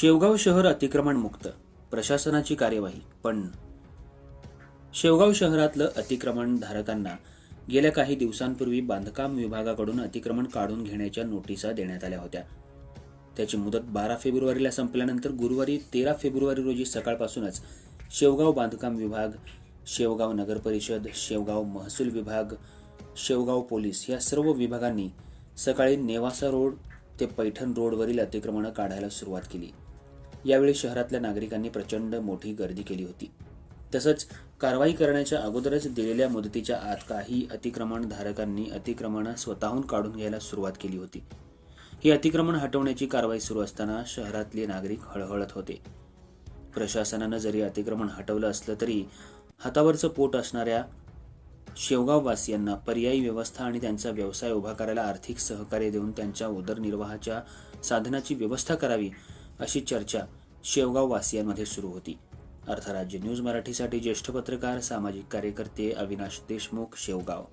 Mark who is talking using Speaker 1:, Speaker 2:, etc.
Speaker 1: शेवगाव शहर अतिक्रमण मुक्त प्रशासनाची कार्यवाही पण शेवगाव शहरातलं अतिक्रमण धारकांना गेल्या काही दिवसांपूर्वी बांधकाम विभागाकडून अतिक्रमण काढून घेण्याच्या नोटिसा देण्यात आल्या होत्या. त्याची मुदत बारा फेब्रुवारीला संपल्यानंतर गुरुवारी तेरा फेब्रुवारी रोजी सकाळपासूनच शेवगाव बांधकाम विभाग शेवगाव नगर परिषद शेवगाव महसूल विभाग शेवगाव पोलीस या सर्व विभागांनी सकाळी नेवासा रोड ते पैठण रोडवरील अतिक्रमणं काढायला सुरुवात केली. यावेळी शहरातल्या नागरिकांनी प्रचंड मोठी गर्दी केली होती. तसंच कारवाई करण्याच्या अगोदरच दिलेल्या मुदतीच्या आत काही अतिक्रमण धारकांनी अतिक्रमणं स्वतःहून काढून घ्यायला सुरुवात केली होती. ही अतिक्रमण हटवण्याची कारवाई सुरू असताना शहरातले नागरिक हळहळत होते. प्रशासनानं जरी अतिक्रमण हटवलं असलं तरी हातावरचं पोट असणाऱ्या शेवगाववासियांना पर्यायी व्यवस्था आणि त्यांचा व्यवसाय उभा करायला आर्थिक सहकार्य देऊन त्यांच्या उदरनिर्वाहाच्या साधनाची व्यवस्था करावी अशी चर्चा शेवगाववासियांमध्ये सुरू होती. अर्थराज्य न्यूज मराठीसाठी ज्येष्ठ पत्रकार सामाजिक कार्यकर्ते अविनाश देशमुख शेवगाव.